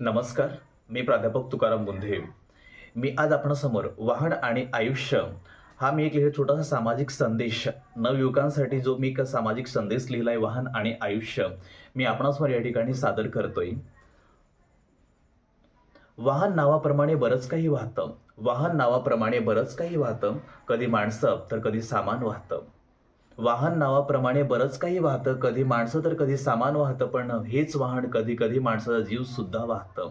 नमस्कार मी प्राध्यापक तुकाराम बुंधे. मी आज आपणासमोर वाहन आणि आयुष्य हा मी एक लिहिला छोटासा सामाजिक संदेश नवयुवकांसाठी जो मी एक सामाजिक संदेश लिहिला आहे वाहन आणि आयुष्य मी आपणासमोर या ठिकाणी सादर करतोय. वाहन नावाप्रमाणे बरंच काही वाहतं. वाहन नावाप्रमाणे बरंच काही वाहतं. कधी माणसं तर कधी सामान वाहतं. वाहन नावाप्रमाणे बरंच काही वाहतं. कधी माणसं तर कधी सामान वाहतं पण हेच वाहन कधी कधी माणसाचा जीव सुद्धा वाहतं.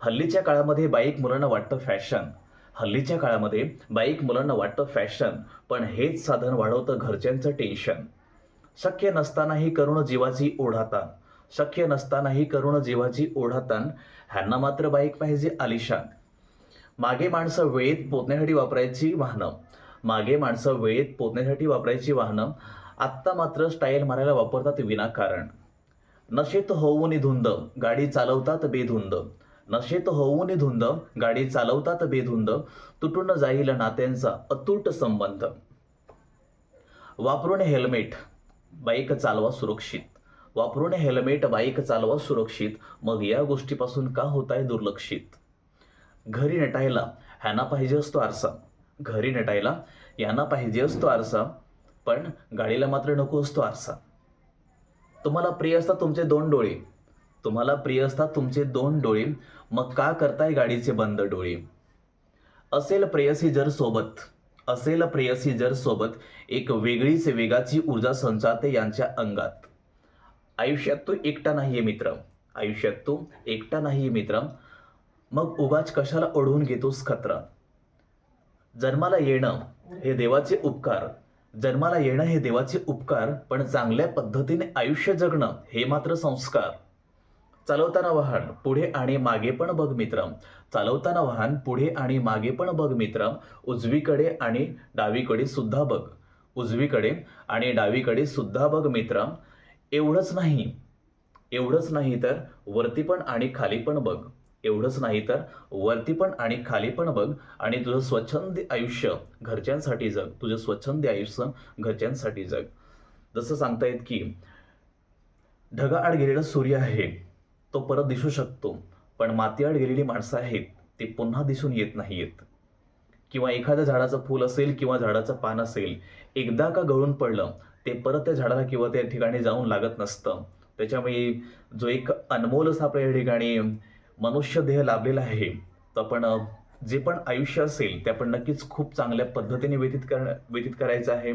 हल्लीच्या काळामध्ये बाईक मुलांना वाटतं फॅशन. हल्लीच्या काळामध्ये बाईक मुलांना वाटतं फॅशन पण हेच साधन वाढवतं घरच्यांचं टेन्शन. शक्य नसतानाही करुण जीवाची ओढातान शक्य नसतानाही करुण जीवाची ओढातान ह्यांना मात्र बाईक पाहिजे आलिशान. मागे माणसं वेळेत पोचण्यासाठी वापरायची वाहनं. मागे माणसं वेळेत पोचण्यासाठी वापरायची वाहनं आत्ता मात्र स्टाईल मारायला वापरतात विनाकारण. नशेत होऊन धुंद गाडी चालवतात बेधुंद. नशेत होऊन धुंद गाडी चालवतात बेधुंद तुटून जाईल नात्यांचा अतूट संबंध. वापरून हेल्मेट बाईक चालवा सुरक्षित. वापरून हेल्मेट बाईक चालवा सुरक्षित. मग या गोष्टीपासून का होत आहे दुर्लक्षित? घरी नटायला ह्यांना पाहिजे असतो आरसा. घरी नटायला यांना पाहिजे असतो आरसा पण गाडीला मात्र नको असतो आरसा. तुम्हाला प्रिय असतात तुमचे दोन डोळे. तुम्हाला प्रिय असतात तुमचे दोन डोळे. मग का करताय गाडीचे बंद डोळे? असेल प्रेयसी जर सोबत असेल प्रेयसी जर सोबत एक वेगळीच वेगाची ऊर्जा संचारते यांच्या अंगात. आयुष्यात तू एकटा नाहीये मित्र. आयुष्यात तू एकटा नाहीये मित्र. मग उगाच कशाला ओढवून घेतोस खतरा? जन्माला येणं हे देवाचे उपकार. जन्माला येणं हे देवाचे उपकार पण चांगल्या पद्धतीने आयुष्य जगणं हे मात्र संस्कार. चालवताना वाहन पुढे आणि मागे पण बघ मित्र. चालवताना वाहन पुढे आणि मागे पण बघ मित्र. उजवीकडे आणि डावीकडे सुद्धा बघ. उजवीकडे आणि डावीकडे सुद्धा बघ मित्र. एवढंच नाही. एवढंच नाही तर वरती पण आणि खाली पण बघ. एवढंच नाही तर वरती पण आणि खाली पण बघ. आणि तुझं स्वच्छंदी आयुष्य घरच्यांसाठी जग. तुझं स्वच्छंदी आयुष्य घरच्यांसाठी जग. जसं सांगतायत की ढगाआड गेलेला सूर्य आहे तो परत दिसू शकतो. पण मातीआड गेलेली माणसं आहेत ती पुन्हा दिसून येत नाहीयेत. किंवा एखाद्या झाडाचं फूल असेल किंवा झाडाचं पान असेल एकदा का गळून पडलं ते परत त्या झाडाला किंवा त्या ठिकाणी जाऊन लागत नसतं. त्याच्यामुळे जो एक अनमोल असा आपल्या या ठिकाणी मनुष्य देह लाभलेला आहे तर आपण जे पण आयुष्य असेल ते आपण नक्कीच खूप चांगल्या पद्धतीने व्यतीत करणं व्यतीत करायचं आहे.